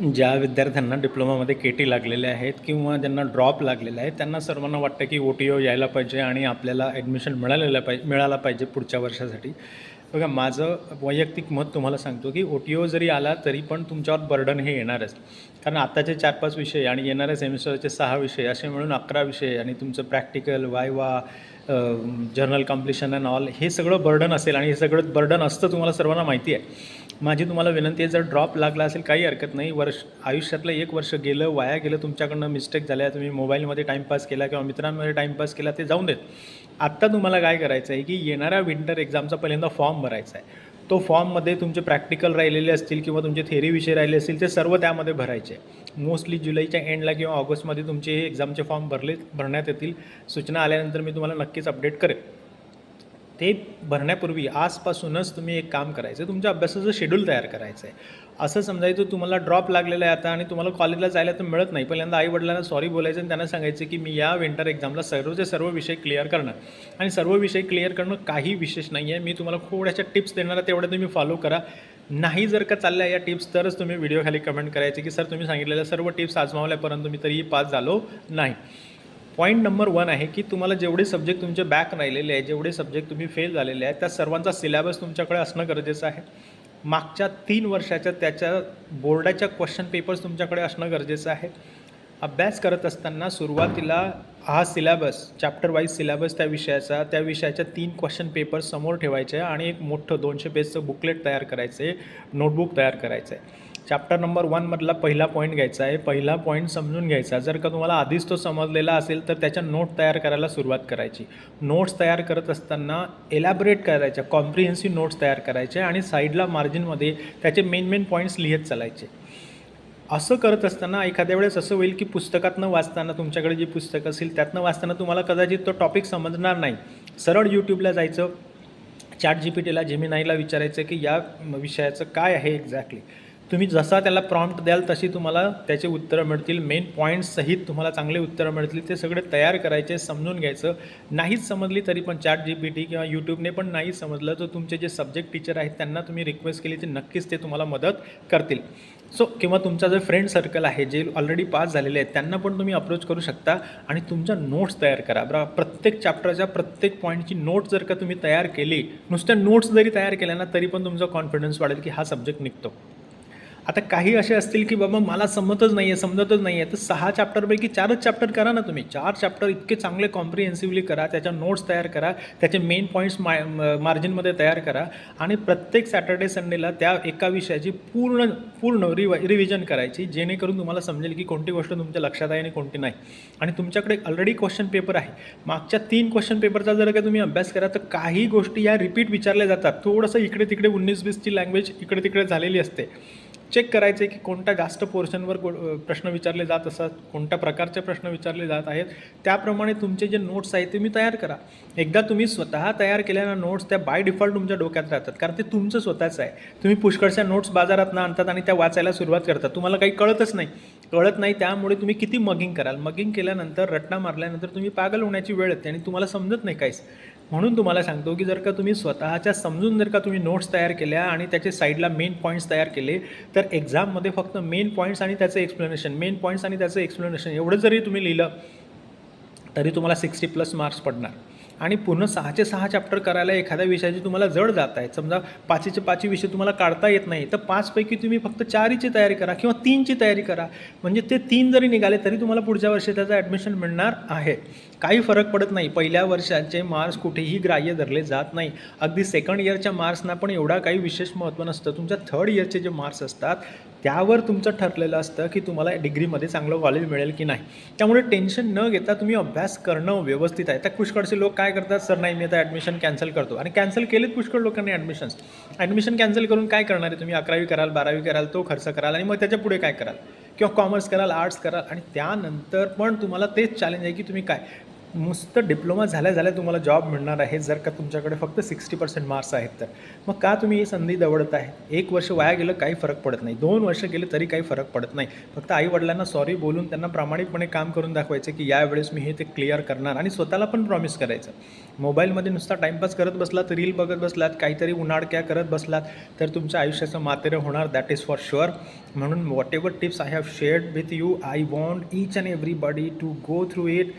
ज्या विद्यार्थ्यांना डिप्लोमामध्ये के टी लागलेले आहेत किंवा ज्यांना ड्रॉप लागलेले आहेत त्यांना सर्वांना वाटतं की ओ टी ओ यायला पाहिजे आणि आपल्याला ॲडमिशन मिळालेलं पाहिजे मिळाला पाहिजे पुढच्या वर्षासाठी. बघा माझं वैयक्तिक मत तुम्हाला सांगतो की ओ टी ओ जरी आला तरी पण तुमच्यावर बर्डन हे येणारच. कारण आत्ताचे चार पाच विषय आणि येणाऱ्या सेमिस्टरचे सहा विषय असे मिळून अकरा विषय आणि तुमचं practical viva journal completion and all हे सगळं बर्डन असेल आणि हे सगळं बर्डन असतं तुम्हाला सर्वांना माहिती आहे. माझी तुम्हाला विनंती आहे जर ड्रॉप लागला असेल काही हरकत नाही. वर्ष आयुष्यातलं एक वर्ष गेलं वाया गेलं तुमच्याकडनं मिस्टेक झाल्या तुम्ही मोबाईलमध्ये टाईमपास केला किंवा मित्रांमध्ये टाईमपास केला ते जाऊन देत. आत्ता तुम्हाला काय करायचं आहे की येणाऱ्या विंटर एक्झामचा पहिल्यांदा फॉर्म भरायचा आहे. तो फॉर्ममध्ये तुमचे प्रॅक्टिकल राहिलेले असतील किंवा तुमचे थेरी विषय राहिले असतील ते सर्व त्यामध्ये भरायचे मोस्टली जुलैच्या एंडला किंवा ऑगस्टमध्ये तुमचे हे एक्झामचे फॉर्म भरले भरण्यात येतील. सूचना आल्यानंतर मी तुम्हाला नक्कीच अपडेट करेन. ते भरण्यापूर्वी आजपासूनच तुम्ही एक काम करायचं तुमच्या अभ्यासाचं शेड्यूल तयार करायचं आहे असं समजायचं तुम्हाला ड्रॉप लागलेला आहे आता आणि तुम्हाला कॉलेजला जायला तर मिळत नाही. पहिल्यांदा आई वडिलांना सॉरी बोलायचं आणि त्यांना सांगायचं की मी या विंटर एक्झामला सर्वचे सर्व विषय क्लिअर करणार. आणि सर्व विषय क्लिअर करणं काही विशेष नाही आहे. मी तुम्हाला थोड्याशा टिप्स देणार आहे तेवढ्या तुम्ही फॉलो करा. नाही जर का चालल्या या टिप्स तरच तुम्ही व्हिडिओ खाली कमेंट करायचे की सर तुम्ही सांगितलेल्या सर्व टिप्स आजमावल्या परंतु मी तरीही पास झालो नाही. पॉईंट नंबर वन आहे की तुम्हाला जेवढे सब्जेक्ट तुमचे बॅक राहिलेले आहे जेवढे सब्जेक्ट तुम्ही फेल झालेले आहेत त्या सर्वांचा सिलेबस तुमच्याकडे असणं गरजेचं आहे. मागच्या तीन वर्षाच्या त्याच्या बोर्डाच्या क्वेश्चन पेपर्स तुमच्याकडे असणं गरजेचं आहे. अभ्यास करत असताना सुरुवातीला हा सिलेबस चॅप्टर वाईज सिलेबस त्या विषयाचा त्या विषयाच्या तीन क्वेश्चन पेपर समोर ठेवायचे आहे आणि एक मोठं दोनशे पेजचं बुकलेट तयार करायचं आहे नोटबुक तयार करायचं. आहे चॅप्टर नंबर वनमधला पहिला पॉईंट घ्यायचा आहे. पहिला पॉईंट समजून घ्यायचा. जर का तुम्हाला आधीच तो समजलेला असेल तर त्याच्या नोट तयार करायला सुरुवात करायची. नोट्स तयार करत असताना एलॅबरेट करायच्या. कॉम्प्रिहेन्सिव्ह नोट्स तयार करायचे आणि साईडला मार्जिनमध्ये त्याचे मेन मेन पॉईंट्स लिहित चालायचे. असं करत असताना एखाद्या वेळेस असं होईल की पुस्तकातनं वाचताना तुमच्याकडे जी पुस्तकं असेल त्यातनं वाचताना तुम्हाला कदाचित तो टॉपिक समजणार नाही. सरळ यूट्यूबला जायचं. चॅट जी पी टीला जेमिनाईला विचारायचं की या विषयाचं काय आहे एक्झॅक्टली तुम्ही जसा त्याला प्रॉम्प्ट द्याल तशी तुम्हाला त्याचे उत्तरं मिळतील. मेन पॉईंट्ससहित तुम्हाला चांगले उत्तरं मिळतील. ते सगळे तयार करायचे समजून घ्यायचं. नाहीच समजली तरी पण चॅट जी पी टी किंवा यूट्यूबने पण नाही समजलं तर तुमचे जे सब्जेक्ट टीचर आहेत त्यांना तुम्ही रिक्वेस्ट केली तर नक्कीच ते तुम्हाला मदत करतील. सो किंवा तुमचा जो फ्रेंड सर्कल आहे जे ऑलरेडी पास झालेले आहेत त्यांना पण तुम्ही अप्रोच करू शकता आणि तुमच्या नोट्स तयार करा. बरं प्रत्येक चॅप्टरच्या प्रत्येक पॉईंटची नोट जर का तुम्ही तयार केली नुसत्या नोट्स जरी तयार केल्या ना तरी पण तुमचा कॉन्फिडन्स वाढेल की हा सब्जेक्ट निघतो. आता काही असे असतील की बाबा मला समजतच नाही आहे समजतच नाही आहे तर सहा चॅप्टरपैकी चारच चॅप्टर करा ना तुम्ही. चार चॅप्टर इतके चांगले कॉम्प्रिहेन्सिव्हली करा त्याच्या नोट्स तयार करा त्याचे मेन पॉईंट्स मा मार्जिनमध्ये तयार करा आणि प्रत्येक सॅटर्डे संडेला त्या एका विषयाची पूर्ण पूर्ण रिव रिव्हिजन करायची जेणेकरून तुम्हाला समजेल की कोणती गोष्ट तुमच्या लक्षात आहे आणि कोणती नाही. आणि तुमच्याकडे ऑलरेडी क्वेश्चन पेपर आहे. मागच्या तीन क्वेश्चन पेपरचा जर का तुम्ही अभ्यास करा तर काही गोष्टी या रिपीट विचारल्या जातात. थोडंसं इकडे तिकडे उन्नीस वीसची लँग्वेज इकडे तिकडे झालेली असते. चेक करायचं आहे की कोणत्या जास्त पोर्शनवर को प्रश्न विचारले जात असतात कोणत्या प्रकारचे प्रश्न विचारले जात आहेत त्याप्रमाणे तुमचे जे नोट्स आहेत ते मी तयार करा. एकदा तुम्ही स्वतः तयार केलेल्या नोट्स त्या बाय डिफॉल्ट तुमच्या डोक्यात राहतात कारण ते तुमचं स्वतःचं आहे. तुम्ही पुष्कळशा नोट्स बाजारात आणतात आणि त्या वाचायला सुरुवात करतात. तुम्हाला काही कळतच नाही. कळत नाही त्यामुळे तुम्ही किती मगिंग कराल? मगिंग केल्यानंतर रट्टा मारल्यानंतर तुम्ही पागल होण्याची वेळ येते आणि तुम्हाला समजत नाही काहीच. म्हणून तुम्हाला सांगतो की जर का तुम्ही स्वतःच्या समजून जर का तुम्ही नोट्स तयार केल्या आणि त्याचे साईडला मेन पॉईंट्स तयार केले तर एक्झाममध्ये फक्त मेन पॉईंट्स आणि त्याचं एक्सप्लेनेशन मेन पॉईंट्स आणि त्याचं एक्सप्लेनेशन एवढं जरी तुम्ही लिहिलं तरी तुम्हाला सिक्स्टी प्लस मार्क्स पडणार. आणि पूर्ण सहाचे सहा चॅप्टर करायला एखाद्या विषयाची तुम्हाला जड जात आहेत समजा पाचीचे पाचवी विषय तुम्हाला काढता येत नाही तर पाचपैकी तुम्ही फक्त चारीची तयारी करा किंवा तीनची तयारी करा. म्हणजे ते तीन जरी निघाले तरी तुम्हाला पुढच्या वर्षी त्याचं ॲडमिशन मिळणार आहे. काही फरक पडत नाही. पहिल्या वर्षाचे मार्क्स कुठेही ग्राह्य धरले जात नाही. अगदी सेकंड इयरच्या मार्क्सना पण एवढा काही विशेष महत्त्व नसतं. तुमच्या थर्ड इयरचे जे मार्क्स असतात त्यावर तुमचं ठरलेलं असतं की तुम्हाला डिग्रीमध्ये चांगलं कॉलेज मिळेल की नाही. त्यामुळे टेन्शन न घेता तुम्ही अभ्यास करणं व्यवस्थित आहे. त्या पुष्कळचे लोक काय करतात? सर नाही मी आता ॲडमिशन कॅन्सल करतो. आणि कॅन्सल केलेत पुष्कळ लोकांनी ॲडमिशन्स ॲडमिशन कॅन्सल करून काय करणार आहे तुम्ही? अकरावी कराल बारावी कराल तो खर्च कराल आणि मग त्याच्या पुढे काय कराल? किंवा कॉमर्स कराल आर्ट्स कराल आणि त्यानंतर पण तुम्हाला तेच चॅलेंज आहे की तुम्ही काय? नुसतं डिप्लोमा झाल्या झाल्या तुम्हाला जॉब मिळणार आहे. जर का तुमच्याकडे फक्त सिक्स्टी पर्सेंट मार्क्स आहेत तर. मग का तुम्ही ही संधी दवडत आहे? एक वर्ष वाया गेलं काही फरक पडत नाही. दोन वर्ष गेले तरी काही फरक पडत नाही. फक्त आईवडिलांना सॉरी बोलून त्यांना प्रामाणिकपणे काम करून दाखवायचं की यावेळेस मी हे ते क्लिअर करणार आणि स्वतःला पण प्रॉमिस करायचं. मोबाईलमध्ये नुसता टाईमपास करत बसलात रील बघत बसलात काहीतरी उन्हाळक्या करत बसलात तर तुमच्या आयुष्याचं मातेरं होणार दॅट इज फॉर शुअर म्हणून whatever tips I have shared with you I want each and everybody to go through it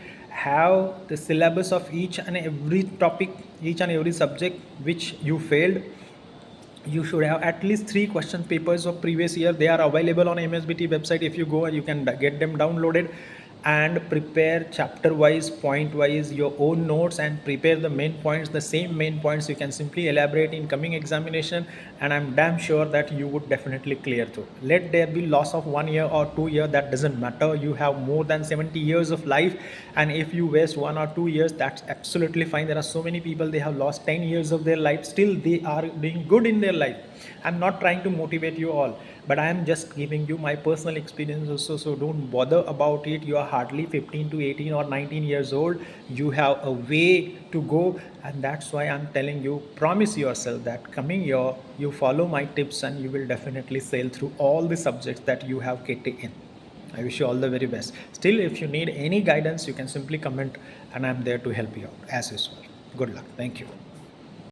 have the syllabus of each and every topic each and every subject which you failed you should have at least three question papers of previous year. They are available on msbt website. If you go and you can get them downloaded and prepare chapter wise point wise your own notes and prepare the main points the same main points you can simply elaborate in coming examination and i'm damn sure that you would definitely clear through. Let there be loss of one year or two year that doesn't matter. You have more than 70 years of life and if you waste one or two years that's absolutely fine. There are so many people they have lost 10 years of their life. Still they are doing good in their life. I'm not trying to motivate you all but i am just giving you my personal experience also so don't bother about it you are hardly 15 to 18 or 19 years old you have a way to go and that's why i'm telling you promise yourself that coming year you follow my tips and you will definitely sail through all the subjects that you have kt in I wish you all the very best. Still, if you need any guidance, you can simply comment and I'm there to help you out as usual. Good luck. Thank you.